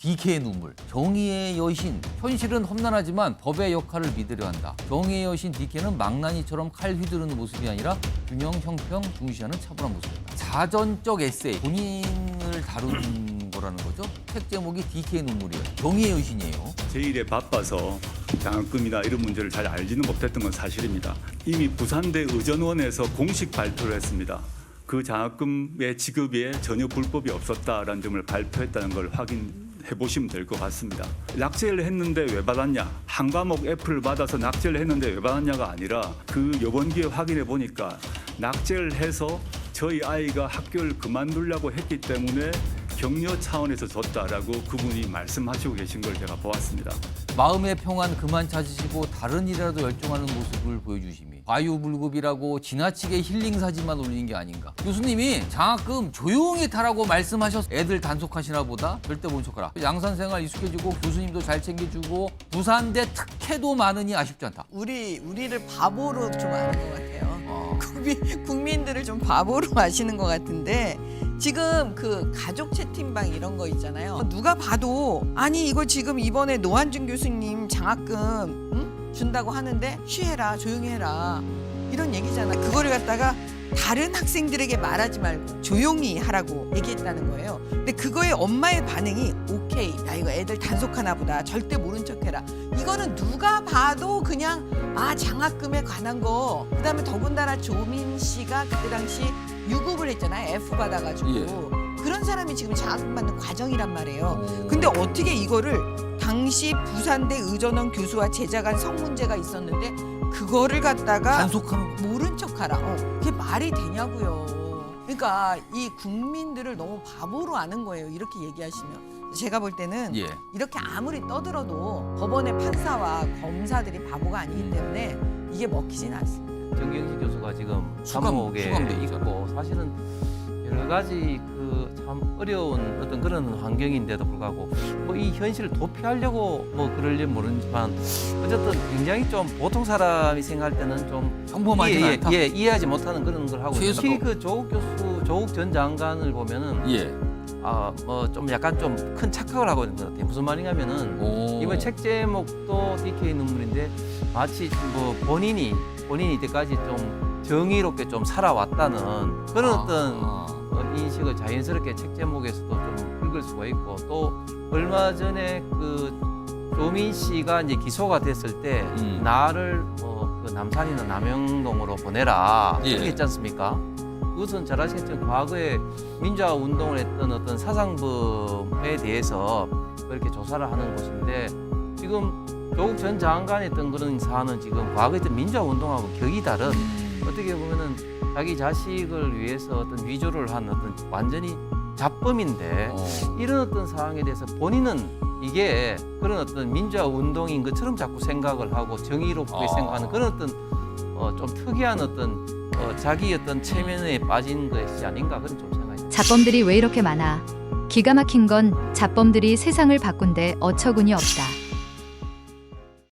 DK의 눈물, 정의의 여신. 현실은 험난하지만 법의 역할을 믿으려 한다. 정의의 여신 DK는 망나니처럼 칼 휘두르는 모습이 아니라 균형, 형평 중시하는 차분한 모습이다. 자전적 에세이, 본인을 다룬 거라는 거죠. 책 제목이 DK의 눈물이에요. 정의의 여신이에요. 제 일에 바빠서 장학금이나 이런 문제를 잘 알지는 못했던 건 사실입니다. 이미 부산대 의전원에서 공식 발표를 했습니다. 그 장학금의 지급에 전혀 불법이 없었다라는 점을 발표했다는 걸 확인 해 보시면 될 것 같습니다. 낙제를 했는데 왜 받았냐? 한 과목 F를 받아서 낙제를 했는데 왜 받았냐가 아니라 그 요번기에 확인해 보니까 낙제를 해서 저희 아이가 학교를 그만두려고 했기 때문에 격려 차원에서 줬다라고 그분이 말씀하시고 계신 걸 제가 보았습니다. 마음의 평안 그만 찾으시고 다른 일이라도 열정하는 모습을 보여주심이 과유불급이라고 지나치게 힐링 사진만 올리는 게 아닌가 교수님이 장학금 조용히 타라고 말씀하셔서 애들 단속하시나 보다 절대 못 척하라 양산 생활 익숙해지고 교수님도 잘 챙겨주고 부산대 특혜도 많으니 아쉽지 않다 우리 우리를 바보로 좀 아는 것 같아요. 어. 국민, 국민들을 좀 바보로 아시는 것 같은데 지금 그 가족 채팅방 이런 거 있잖아요. 누가 봐도 아니 이거 지금 이번에 노한준 교수님 장학금 응? 준다고 하는데 쉬해라 조용히 해라 이런 얘기잖아. 그거를 갖다가 다른 학생들에게 말하지 말고 조용히 하라고 얘기했다는 거예요. 근데 그거에 엄마의 반응이 오케이 야 이거 애들 단속하나 보다 절대 모른 척해라. 이거는 누가 봐도 그냥 아 장학금에 관한 거 그다음에 더군다나 조민 씨가 그때 당시 유급을 했잖아요 F 받아가지고 예. 그런 사람이 지금 장학금 받는 과정이란 말이에요. 오. 근데 어떻게 이거를 당시 부산대 의전원 교수와 제자 간 성문제가 있었는데 그거를 갖다가 단속하는 거 모른 척하라. 어, 그게 말이 되냐고요. 그러니까 이 국민들을 너무 바보로 아는 거예요. 이렇게 얘기하시면 제가 볼 때는 예. 이렇게 아무리 떠들어도 법원의 판사와 검사들이 바보가 아니기 때문에 이게 먹히진 않습니다. 정경식 교수가 지금 수감- 감옥에 수감돼 있잖아요. 있고 사실은 여러 가지 그 참 어려운 어떤 그런 환경인데도 불구하고 뭐 이 현실을 도피하려고 뭐 그럴지 모르지만 어쨌든 굉장히 좀 보통 사람이 생각할 때는 좀 평범하지 예, 않다 예, 예, 이해하지 못하는 그런 걸 하고 최소- 특히 그 조국 교수 조국 전 장관을 보면은 예. 아 뭐 좀 약간 좀 큰 착각을 하고 있는 것 같아요 무슨 말이냐면은 오. 이번 책 제목도 DK 눈물인데 마치 뭐 본인이 본인이 이때까지 좀 정의롭게 좀 살아왔다는 그런 아, 어떤 아. 어, 인식을 자연스럽게 책 제목에서도 좀 읽을 수가 있고 또 얼마 전에 그 조민 씨가 이제 기소가 됐을 때 음. 나를 뭐그 남산이나 남영동으로 보내라 예. 이렇게 했지 않습니까? 그것은 잘 아시겠지만 과거에 민주화 운동을 했던 어떤 사상범에 대해서 그렇게 조사를 하는 곳인데 지금 조국 전 장관이 했던 그런 사안은 지금 과거에 했던 민주화 운동하고 격이 다른 음. 어떻게 보면은 자기 자식을 위해서 어떤 위조를 한 어떤 완전히 잡범인데 어. 이런 어떤 상황에 대해서 본인은 이게 그런 어떤 민주화 운동인 것처럼 자꾸 생각을 하고 정의롭게 아. 생각하는 그런 어떤 어, 좀 특이한 어떤 어, 자기 어떤 체면에 빠진 것이 아닌가 그런 좀 생각이 듭니다. 자범들이 왜 이렇게 많아? 기가 막힌 건 자범들이 세상을 바꾼데 어처구니 없다.